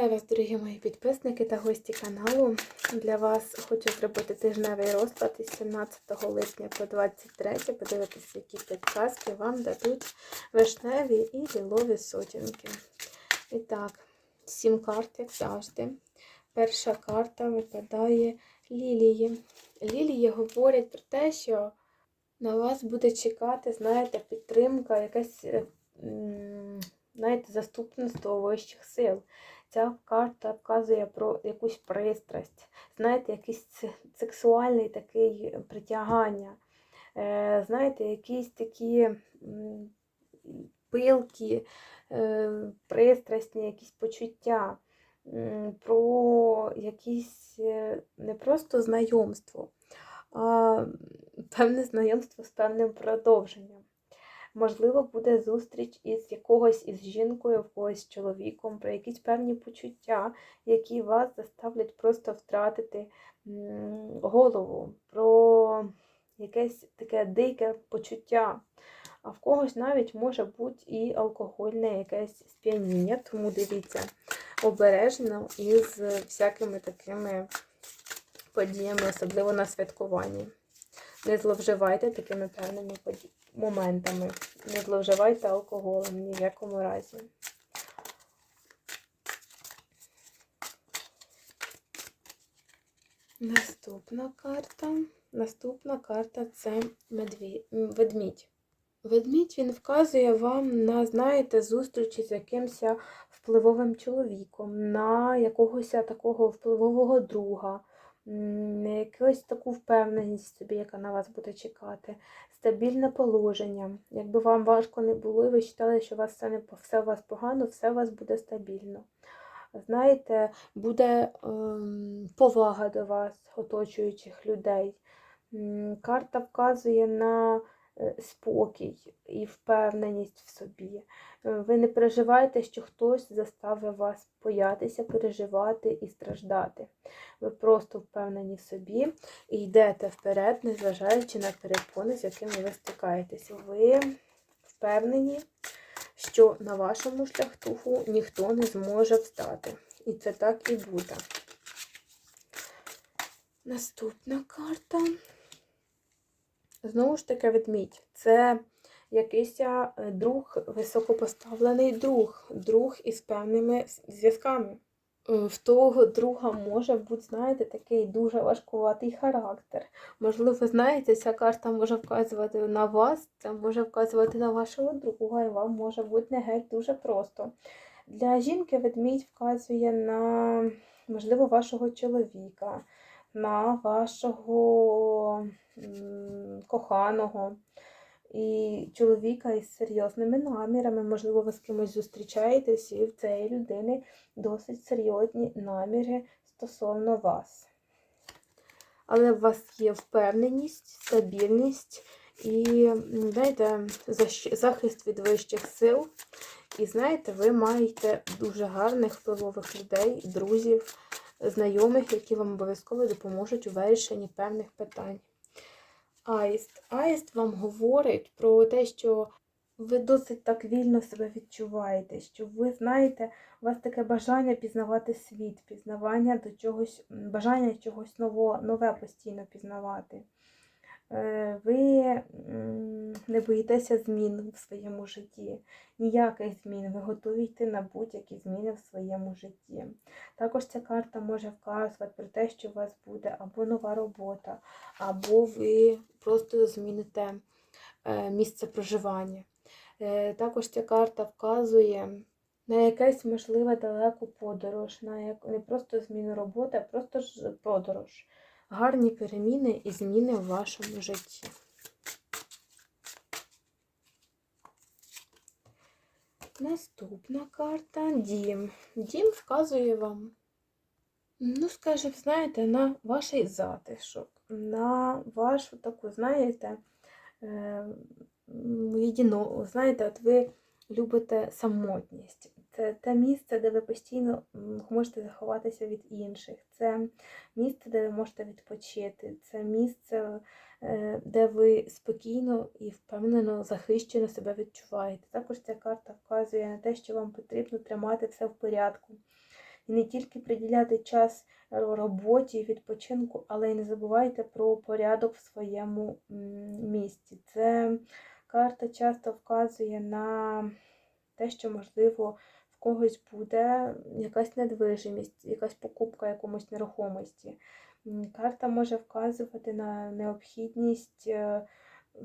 Вітаю вас, дорогі мої підписники та гості каналу. Для вас хочу зробити тижневий розклад із 17 липня по 23. Подивитися, які підказки вам дадуть вишневі і лілові сотінки. І так, сім карт, як завжди. Перша карта випадає лілії. Лілії говорять про те, що на вас буде чекати, знаєте, підтримка, якась. Знаєте, заступництво вищих сил. Ця карта вказує про якусь пристрасть, знаєте, якийсь се- сексуальний такий притягання. Е, знаєте, якісь такі пилки, е, пристрасні, якісь почуття, про якісь е, не просто знайомство, а певне знайомство з певним продовженням. Можливо, буде зустріч із якогось із жінкою, в когось чоловіком, про якісь певні почуття, які вас заставлять просто втратити голову, про якесь таке дике почуття. А в когось навіть може бути і алкогольне якесь сп'яніння, тому дивіться обережно із всякими такими подіями, особливо на святкуванні. Не зловживайте такими певними моментами. Не зловживайте алкоголем ні в якому разі. Наступна карта. Наступна карта це медві... ведмідь. Ведмідь він вказує вам на, знаєте, зустрічі з якимось впливовим чоловіком, на якогось такого впливового друга, якусь таку впевненість собі, яка на вас буде чекати, стабільне положення. Якби вам важко не було, і ви вважали, що у вас все, не, все у вас погано, все у вас буде стабільно. Знаєте, буде ем, повага до вас, оточуючих людей. Карта вказує на спокій і впевненість в собі. Е, Ви не переживаєте, що хтось заставив вас боятися, переживати і страждати. Ви просто впевнені в собі і йдете вперед, незважаючи на перепони, з якими ви стикаєтесь. Ви впевнені, що на вашому шляху ніхто не зможе встати. І це так і буде. Наступна карта. Знову ж таки, ведмідь. Це якийсь е, друг, високопоставлений друг, друг із певними зв'язками. Е, В того друга може бути, знаєте, такий дуже важкуватий характер. Можливо, знаєте, ця карта може вказувати на вас, це може вказувати на вашого друга, і вам може бути не геть дуже просто. Для жінки ведмідь вказує на, можливо, вашого чоловіка, на вашого коханого. І чоловіка із серйозними намірами, можливо, ви з кимось зустрічаєтесь, і в цієї людини досить серйозні наміри стосовно вас. Але у вас є впевненість, стабільність і, знаєте, захист від вищих сил. І знаєте, ви маєте дуже гарних впливових людей, друзів, знайомих, які вам обов'язково допоможуть у вирішенні певних питань. Аїст. Аїст вам говорить про те, що ви досить так вільно себе відчуваєте, що ви знаєте, у вас таке бажання пізнавати світ, пізнавання до чогось, бажання чогось нового, нове постійно пізнавати. Е, Ви не боїтеся змін в своєму житті, ніяких змін. Ви готові йти на будь-які зміни в своєму житті. Також ця карта може вказувати про те, що у вас буде або нова робота, або ви просто зміните е, місце проживання. Е, Також ця карта вказує на якесь можливе далеку подорож, на як... не просто зміну роботи, а просто ж подорож. Гарні переміни і зміни в вашому житті. Наступна карта дім. Дім вказує вам, ну, скажімо, знаєте, на ваш затишок, на вашу таку, знаєте, е, єдино, знаєте, от ви любите самотність. Це те місце, де ви постійно можете заховатися від інших. Це місце, де ви можете відпочити. Це місце, е, де ви спокійно і впевнено, захищено себе відчуваєте. Також ця карта вказує на те, що вам потрібно тримати все в порядку. І не тільки приділяти час роботі, і відпочинку, але й не забувайте про порядок в своєму місті. Це карта часто вказує на те, що, можливо, когось буде якась недвижимість, якась покупка якомусь нерухомості. Карта може вказувати на необхідність е,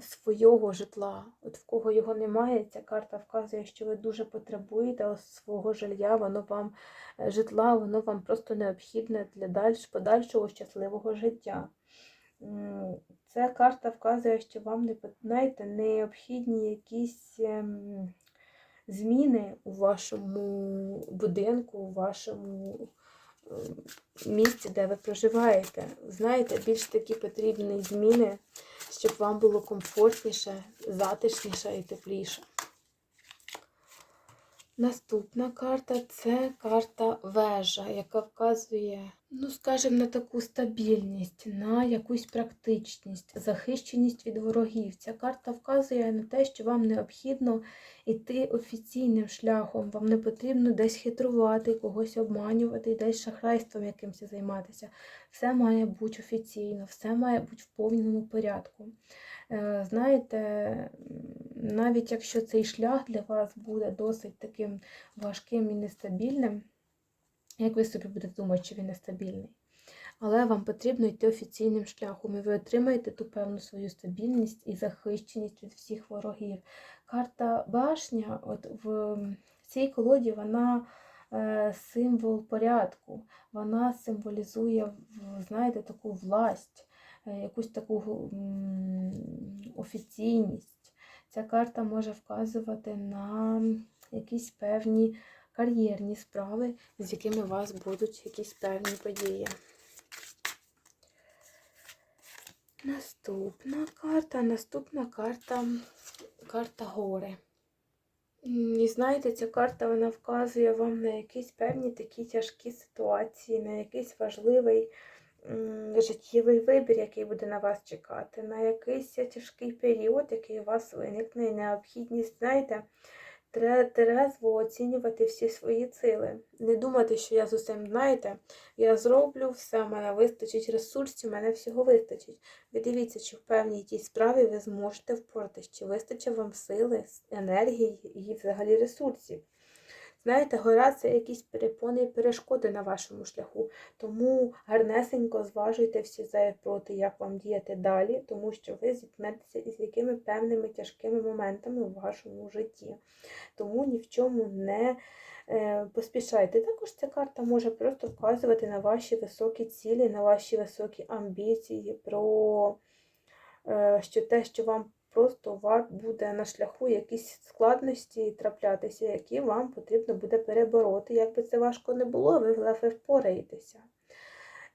свого житла. От в кого його немає, ця карта вказує, що ви дуже потребуєте свого жилья, воно вам е, житла, воно вам просто необхідне для дальш, подальшого щасливого життя. Ця карта вказує, що вам не знаєте, необхідні якісь ем, зміни у вашому будинку, у вашому місці, де ви проживаєте. Знаєте, більш такі потрібні зміни, щоб вам було комфортніше, затишніше і тепліше. Наступна карта це карта вежа, яка вказує, ну, скажімо, на таку стабільність, на якусь практичність, захищеність від ворогів. Ця карта вказує на те, що вам необхідно йти офіційним шляхом, вам не потрібно десь хитрувати, когось обманювати, десь шахрайством якимось займатися. Все має бути офіційно, все має бути в повному порядку. Е, знаєте, навіть якщо цей шлях для вас буде досить таким важким і нестабільним, як ви собі будете думати, що він нестабільний, але вам потрібно йти офіційним шляхом, і ви отримаєте ту певну свою стабільність і захищеність від всіх ворогів. Карта башня, от в цій колоді, вона е, символ порядку, вона символізує, знаєте, таку власть. Е, якусь таку офіційність. Ця карта може вказувати на якісь певні кар'єрні справи, з якими у вас будуть якісь певні події. Наступна карта, наступна карта карта гори. І знаєте, ця карта вона вказує вам на якісь певні такі тяжкі ситуації, на якийсь важливий життєвий вибір, який буде на вас чекати, на якийсь тяжкий період, який у вас виникне, і необхідність, знаєте, трезво оцінювати всі свої сили. Не думати, що я з усім, знаєте, я зроблю все, в мене вистачить ресурсів, в мене всього вистачить. Ви дивіться, чи в певній тій справі ви зможете впоратись, чи вистачить вам сили, енергії і взагалі ресурсів. Знаєте, гора це якісь перепони і перешкоди на вашому шляху. Тому гарнесенько зважуйте всі за і проти, як вам діяти далі, тому що ви зіткнетеся із якими певними тяжкими моментами у вашому житті. Тому ні в чому не е, поспішайте. Також ця карта може просто вказувати на ваші високі цілі, на ваші високі амбіції, про е, що те, що вам просто вас буде на шляху якісь складності траплятися, які вам потрібно буде перебороти. Як би це важко не було, ви власне впораєтеся.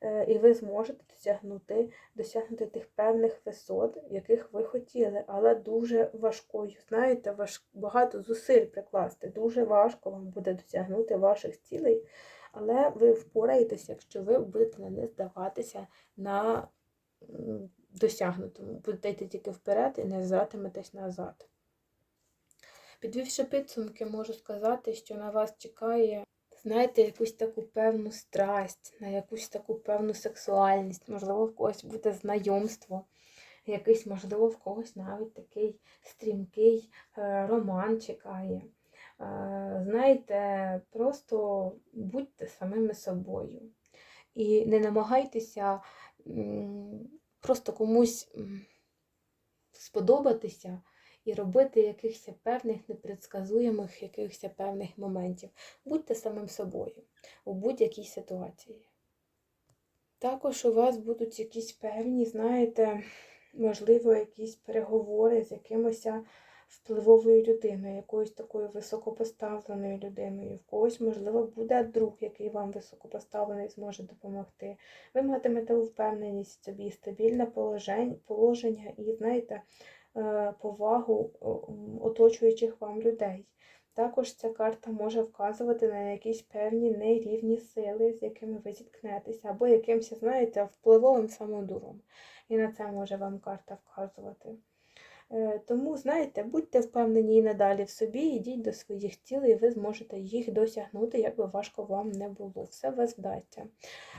Е, і ви зможете досягнути досягнути тих певних висот, яких ви хотіли, але дуже важкою. Знаєте, важ... багато зусиль прикласти. Дуже важко вам буде досягнути ваших цілей, але ви впораєтеся, якщо ви будете на них здаватися на досягнутому. Будете тільки вперед і не зратиметесь назад. Підвівши підсумки, можу сказати, що на вас чекає, знаєте, якусь таку певну страсть, на якусь таку певну сексуальність, можливо, в когось буде знайомство, якийсь, можливо, в когось навіть такий стрімкий е, роман чекає. Е, знаєте, просто будьте самими собою. І не намагайтеся просто комусь сподобатися і робити якихось певних непредсказуємих якихось певних моментів. Будьте самим собою у будь-якій ситуації. Також у вас будуть якісь певні, знаєте, можливо, якісь переговори з якимось впливовою людиною, якоюсь такою високопоставленою людиною. В когось, можливо, буде друг, який вам високопоставлений зможе допомогти. Ви матимете впевненість в собі, стабільне положення і, знаєте, е, повагу оточуючих вам людей. Також ця карта може вказувати на якісь певні нерівні сили, з якими ви зіткнетеся, або якимось, знаєте, впливовим самодуром. І на це може вам карта вказувати. Е, Тому, знаєте, будьте впевнені і надалі в собі, йдіть до своїх цілей, і ви зможете їх досягнути, як би важко вам не було. Все вас вдасться.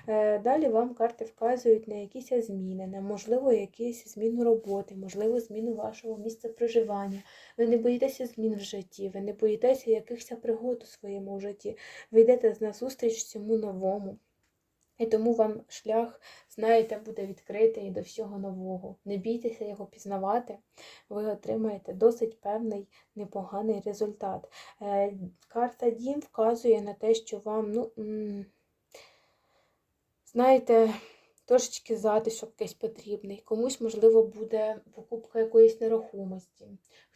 Е, Далі вам карти вказують на якісь зміни, на можливо якісь зміну роботи, можливо, зміну вашого місця проживання. Ви не боїтеся змін в житті, ви не боїтеся якихось пригод у своєму житті. Ви йдете на зустріч цьому новому. І тому вам шлях, знаєте, буде відкритий до всього нового. Не бійтеся його пізнавати, ви отримаєте досить певний непоганий результат. Е, Карта Дім вказує на те, що вам, ну, знаєте, трошечки затишок якийсь потрібний. Комусь, можливо, буде покупка якоїсь нерухомості.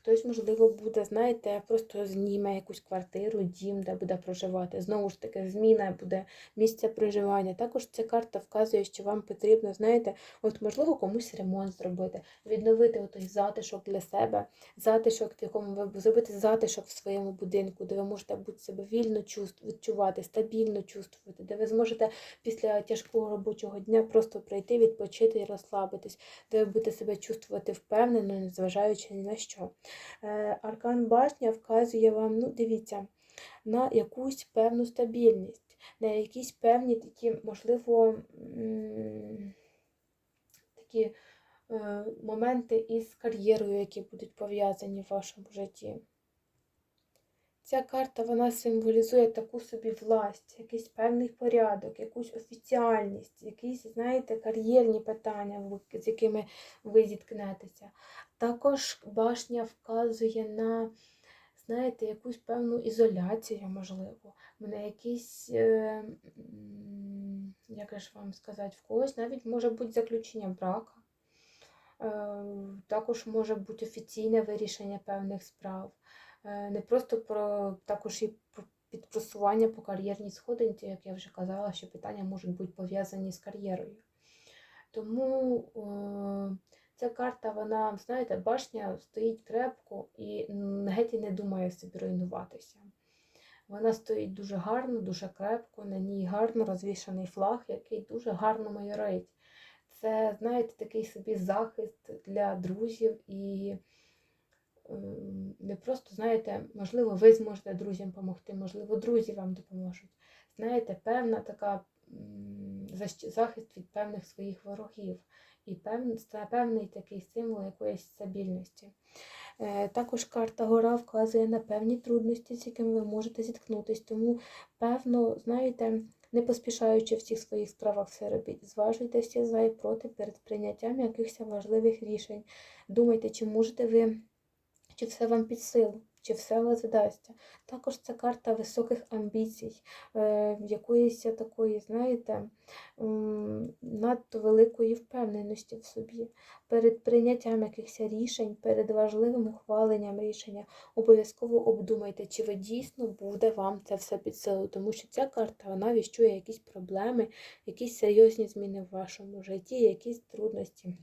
Хтось, можливо, буде, знаєте, просто зніме якусь квартиру, дім, де буде проживати. Знову ж таки, зміна буде місця проживання. Також ця карта вказує, що вам потрібно, знаєте, от можливо комусь ремонт зробити, відновити той затишок для себе, затишок, в якому ви зробити затишок в своєму будинку, де ви можете бути себе вільно відчувати, стабільно чувствувати, де ви зможете після тяжкого робочого дня просто прийти, відпочити і розслабитись, де ви будете себе чувствувати впевнено, незважаючи ні на що. Е, Аркан башня вказує вам, ну, дивіться, на якусь певну стабільність, на якісь певні такі, можливо, такі е, моменти із кар'єрою, які будуть пов'язані в вашому житті. Ця карта вона символізує таку собі власть, якийсь певний порядок, якусь офіціальність, якісь, знаєте, кар'єрні питання, з якими ви зіткнетеся. Також башня вказує на, знаєте, якусь певну ізоляцію, можливо, на якісь, е, як ж вам сказати, в когось навіть може бути заключення брака. Е, Також може бути офіційне вирішення певних справ. Е, Не просто про також і про підпросування по кар'єрній сходинці, як я вже казала, що питання можуть бути пов'язані з кар'єрою. Тому е, ця карта, вона, знаєте, башня стоїть крепко і геть і не думає собі руйнуватися. Вона стоїть дуже гарно, дуже крепко, на ній гарно розвішаний флаг, який дуже гарно майорить. Це, знаєте, такий собі захист для друзів і не просто, знаєте, можливо, ви зможете друзям допомогти, можливо, друзі вам допоможуть. Знаєте, певна така захист від певних своїх ворогів. І це певний такий символ якоїсь стабільності. Е, Також карта гора вказує на певні трудності, з якими ви можете зіткнутися. Тому, певно, знаєте, не поспішаючи в всіх своїх справах все робіть. Зважуйте всі за і проти перед прийняттям якихось важливих рішень. Думайте, чи можете ви, чи все вам під силу, чи все вас вдасться. Також це карта високих амбіцій, е, якоїсь такої, знаєте, надто великої впевненості в собі. Перед прийняттям якихось рішень, перед важливим ухваленням рішення, обов'язково обдумайте, чи ви дійсно буде вам це все під силу, тому що ця карта вона віщує якісь проблеми, якісь серйозні зміни в вашому житті, якісь трудності.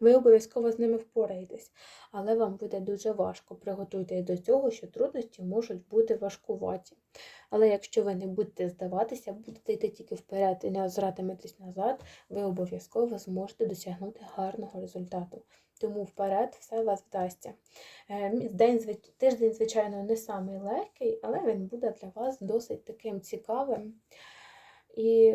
Ви обов'язково з ними впораєтесь, але вам буде дуже важко. Приготуйтесь до цього, що трудності можуть бути важкуваті. Але якщо ви не будете здаватися, будете йти тільки вперед і не озиратиметесь назад, ви обов'язково зможете досягнути гарного результату. Тому вперед все вас вдасться. Е, День, тиждень, звичайно, не самий легкий, але він буде для вас досить таким цікавим. І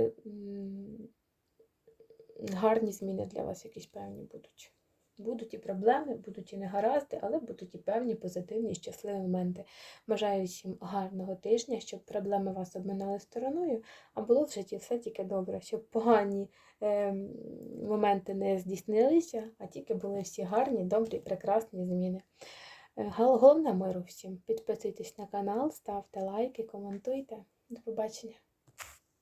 гарні зміни для вас якісь певні будуть. Будуть і проблеми, будуть і негаразди, але будуть і певні позитивні, щасливі моменти. Бажаю всім гарного тижня, щоб проблеми вас обминали стороною, а було в житті все тільки добре, щоб погані е, моменти не здійснилися, а тільки були всі гарні, добрі, прекрасні зміни. Е, Головне миру всім. Підписуйтесь на канал, ставте лайки, коментуйте. До побачення.